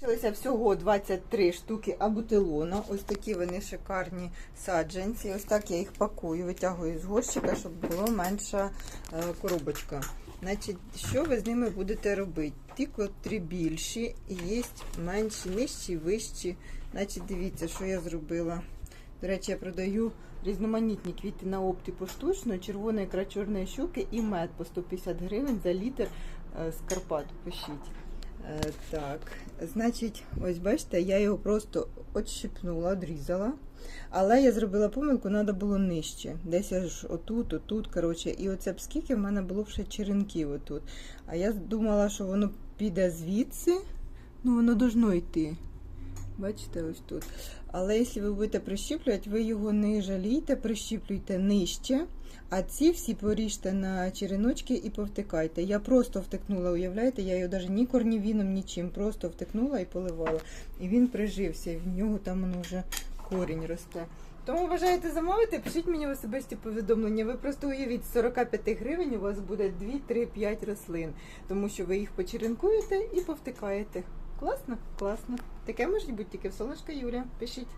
Залишилося всього 23 штуки абутилону. Ось такі вони шикарні саджанці. Ось так я їх пакую, витягую з горщика, щоб було менша е, коробочка. Значить, що ви з ними будете робити? Ті, котрі більші, є менші, нижчі, вищі. Значить, дивіться, що я зробила. До речі, я продаю різноманітні квіти на опті поштучно, червона ікра чорної щуки і мед по 150 гривень за літр е, з Карпат. Пишіть. Е, Так, значить, ось бачите, я його просто отщипнула, відрізала. Але я зробила помилку, треба було нижче. Десь аж отут, отут, коротше. І оце б скільки в мене було б ще черенків отут. А я думала, що воно піде звідси. Ну, воно должно йти. Бачите, ось тут. Але якщо ви будете прищіплювати, ви його не жалійте, прищіплюйте нижче. А ці всі поріжте на череночки і повтикайте. Я просто втикнула, уявляєте, я його навіть ні корнівіном, нічим, просто втикнула і поливала. І він прижився, і в нього там воно вже корінь росте. Тому бажаєте замовити, пишіть мені в особисті повідомлення. Ви просто уявіть, з 45 гривень у вас буде 2-3-5 рослин, тому що ви їх почеренкуєте і повтикаєте. Класно? Класно. Таке може бути тільки в Солошка Юля. Пишіть.